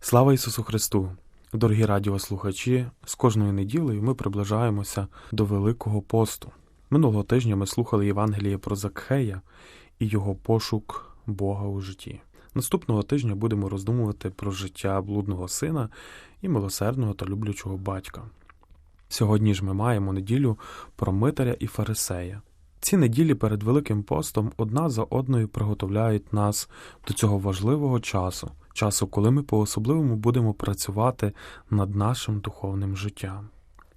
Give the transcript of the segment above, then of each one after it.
Слава Ісусу Христу! Дорогі радіослухачі, з кожною неділею ми приближаємося до Великого посту. Минулого тижня ми слухали Євангеліє про Закхея і його пошук Бога у житті. Наступного тижня будемо роздумувати про життя блудного сина і милосердного та люблячого батька. Сьогодні ж ми маємо неділю про Митаря і Фарисея. Ці неділі перед Великим постом одна за одною приготовляють нас до цього важливого часу, часу, коли ми по-особливому будемо працювати над нашим духовним життям.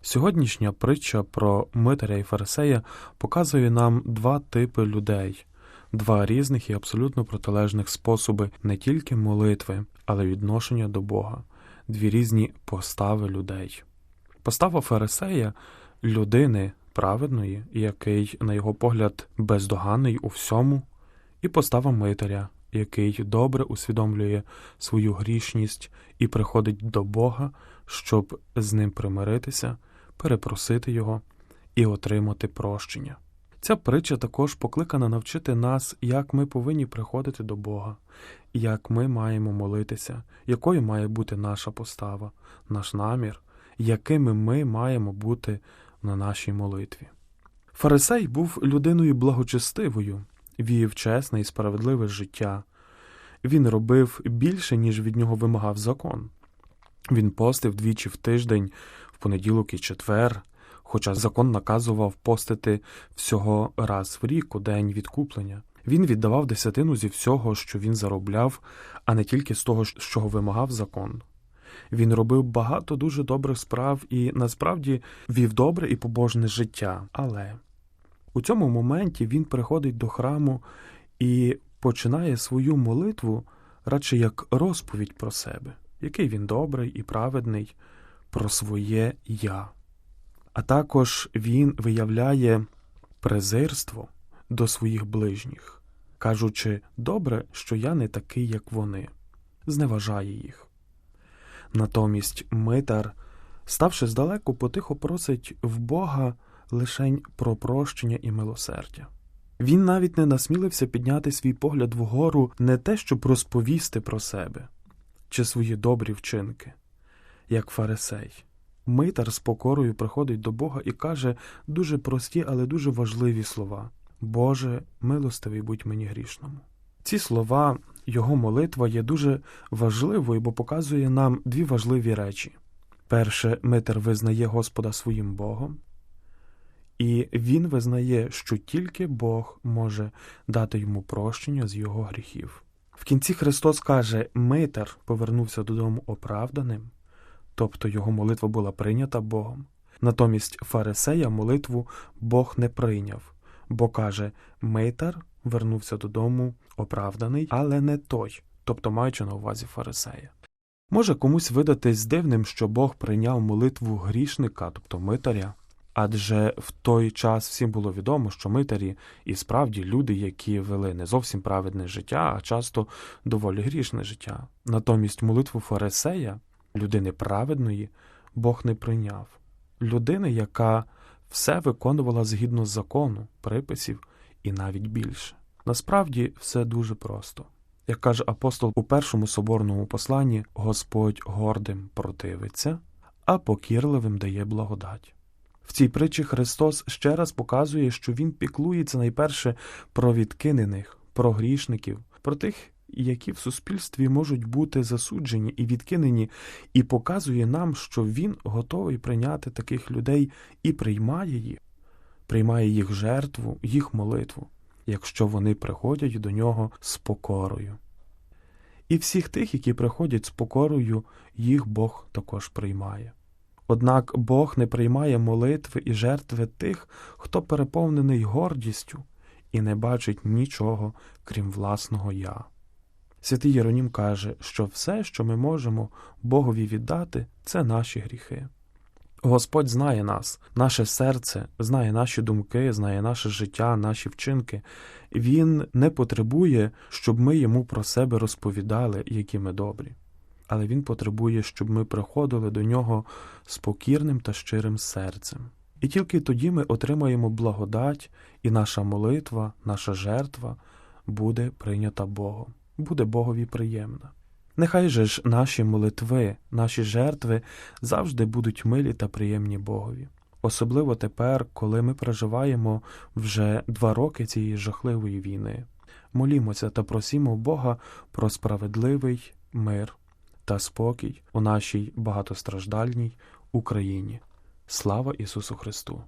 Сьогоднішня притча про Митаря і Фарисея показує нам два типи людей, два різних і абсолютно протилежних способи не тільки молитви, але й відношення до Бога, дві різні постави людей. Постава Фарисея людини праведної, який, на його погляд, бездоганний у всьому, і постава Митаря, який добре усвідомлює свою грішність і приходить до Бога, щоб з ним примиритися, перепросити його і отримати прощення. Ця притча також покликана навчити нас, як ми повинні приходити до Бога, як ми маємо молитися, якою має бути наша постава, наш намір, якими ми маємо бути на нашій молитві. Фарисей був людиною благочестивою, вів чесне і справедливе життя. Він робив більше, ніж від нього вимагав закон. Він постив двічі в тиждень, в понеділок і четвер, хоча закон наказував постити всього раз в рік у день відкуплення. Він віддавав десятину зі всього, що він заробляв, а не тільки з того, з чого вимагав закон. Він робив багато дуже добрих справ і насправді вів добре і побожне життя. Але у цьому моменті він приходить до храму і починає свою молитву радше як розповідь про себе, який він добрий і праведний, про своє я. А також він виявляє презирство до своїх ближніх, кажучи, добре, що я не такий, як вони, зневажає їх. Натомість Митар, ставши здалеку, потихо просить в Бога лишень про прощення і милосердя. Він навіть не насмілився підняти свій погляд вгору не те, щоб розповісти про себе чи свої добрі вчинки, як фарисей. Митар з покорою приходить до Бога і каже дуже прості, але дуже важливі слова Боже, милостивий будь мені грішному. Ці слова, його молитва є дуже важливою, бо показує нам дві важливі речі. Перше, Митер визнає Господа своїм Богом, і він визнає, що тільки Бог може дати йому прощення з його гріхів. В кінці Христос каже, Митер повернувся додому оправданим, тобто його молитва була прийнята Богом. Натомість Фарисея молитву Бог не прийняв, бо каже, Митер вернувся додому оправданий, але не той, тобто маючи на увазі Фарисея. Може комусь видатись дивним, що Бог прийняв молитву грішника, тобто митаря, адже в той час всім було відомо, що митарі і справді люди, які вели не зовсім праведне життя, а часто доволі грішне життя. Натомість молитву Фарисея, людини праведної, Бог не прийняв, людини, яка все виконувала згідно закону, приписів і навіть більше. Насправді все дуже просто. Як каже апостол у першому соборному посланні, Господь гордим противиться, а покірливим дає благодать. В цій притчі Христос ще раз показує, що Він піклується найперше про відкинених, про грішників, про тих, які в суспільстві можуть бути засуджені і відкинені, і показує нам, що Він готовий прийняти таких людей і приймає їх, приймає їх жертву, їх молитву якщо вони приходять до нього з покорою. І всіх тих, які приходять з покорою, їх Бог також приймає. Однак Бог не приймає молитви і жертви тих, хто переповнений гордістю і не бачить нічого, крім власного я. Святий Єронім каже, що все, що ми можемо Богові віддати, це наші гріхи. Господь знає нас, наше серце, знає наші думки, знає наше життя, наші вчинки. Він не потребує, щоб ми йому про себе розповідали, які ми добрі. Але Він потребує, щоб ми приходили до нього спокірним та щирим серцем. І тільки тоді ми отримаємо благодать, і наша молитва, наша жертва буде прийнята Богом, буде Богові приємна. Нехай же ж наші молитви, наші жертви завжди будуть милі та приємні Богові. Особливо тепер, коли ми проживаємо вже два роки цієї жахливої війни. Молімося та просімо Бога про справедливий мир та спокій у нашій багатостраждальній Україні. Слава Ісусу Христу!